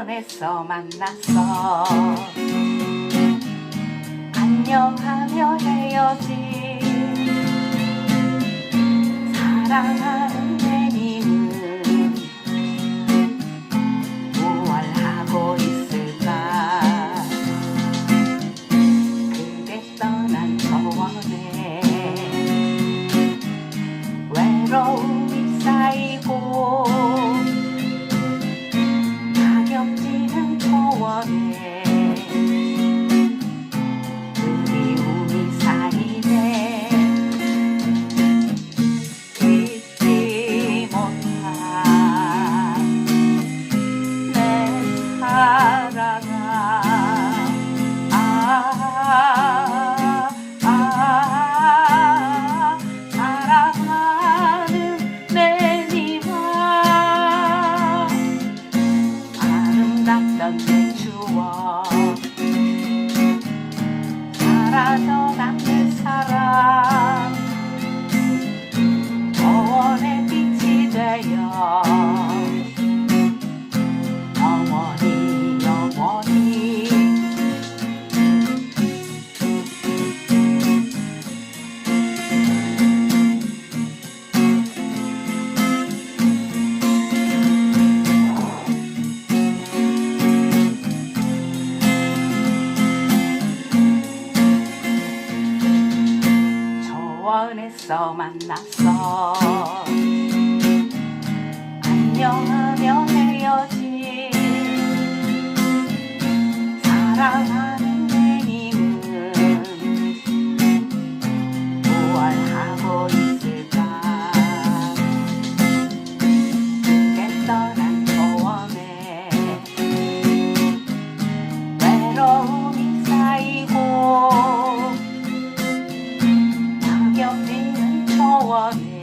병원에서 만났어 안녕하며 헤어진 만났어 one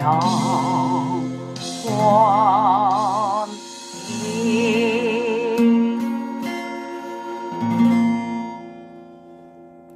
遥望。